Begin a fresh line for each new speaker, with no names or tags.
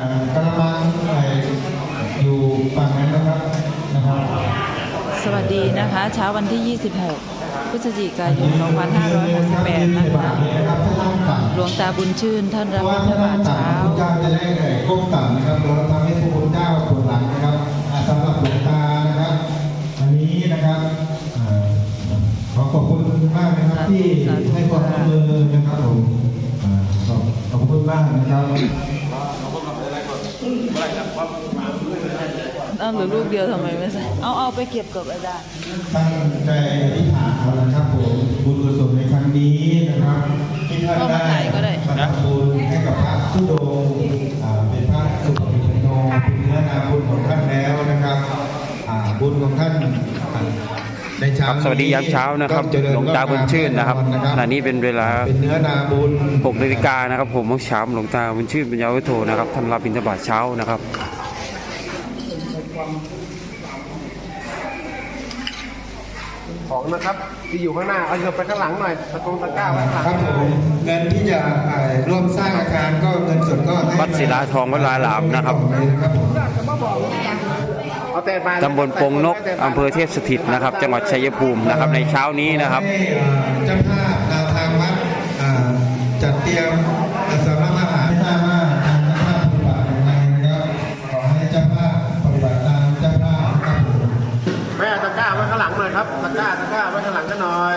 อ่ากระมังไอ้อยู่ฝั่งนั้นนะครับนะครับ
สวัสดีนะคะเช้าวันที่ 26 พฤศจิกายน 2568 นะคะ
ห
ลวงตาบุญชื่นท่านเพรับราะว่าบิณฑถ้าบานั่ตงต่ำเช้าพระพุทธเจ้
าจะได้ไอ้ก้มต่ำนะครับเราทำให้พระพุทธเจ้าปวดหลังนะครับอ่าสำหรับหลวงตานะครับอันนี้นะครับอ่าขอขอบคุณมากนะครับที่ให้ความร่วมมือนะครับผมอ่าขอบขอบคุณมากนะครับ
เอาเหรือลูกเดียวทำไมไม่ใส่เอาเอาไปเก็บกับอาจารย์
ตั้งใจอธิษฐานเอานะครับผมบุญกุศลในครั้งนี้นะครับ ที่ท่านเอามาได้ถ่ายก็ได้สนับสนุนให้กับพระทุดงค์อ่าเป็นพระสุปฏิปันโนเป็นเนื้อนาบุญของท่านแล้วนะครับอ่าบุญของท่านอ่าในเช้า ครับสวัสดียามเช้านะครับก็เจริญหลวงตาบุญชื่นนะครับงอกงามขณะ
นี้เป็นเวลาเ
ป็นเนื้อนาบุญ6นาฬิก
านะครับ ผมเมื่อเช้าหลวงตาบุญชื่นปัญญาวิโทนะครับท่านรับบิณฑบาตเช้านะครับ
ของนะครับที่อยู่ข้างหน้าเอาเงินไปข้างหลังหน่อยตะกงตะกร้าไว้ข้างหลังครับผม
เงินที่จะอ่าร่วมสร้างอาคารก็เงินสดก็ให้วัดศิลาทองวัดลาหลามนะครับ
ตำบลปงนกอำเภอเท
พสถิตนะครับ จังหวัดชัยภูมินะครับในเช้านี้นะครับ
เจ้าภาพทางวัดจัดเตรียมสำนักอาหารไม่ทราบว่าทางเจ้าภาพปฏิบัติอย่างไรนะครับขอให้เจ้าภาพปฏิบัติตามเจ้าภาพครับ
แม่ะกร้าไว้ข้างหลังเลยครับตะกร้าตะกร้าไว้ข้างหลังกัหน่อย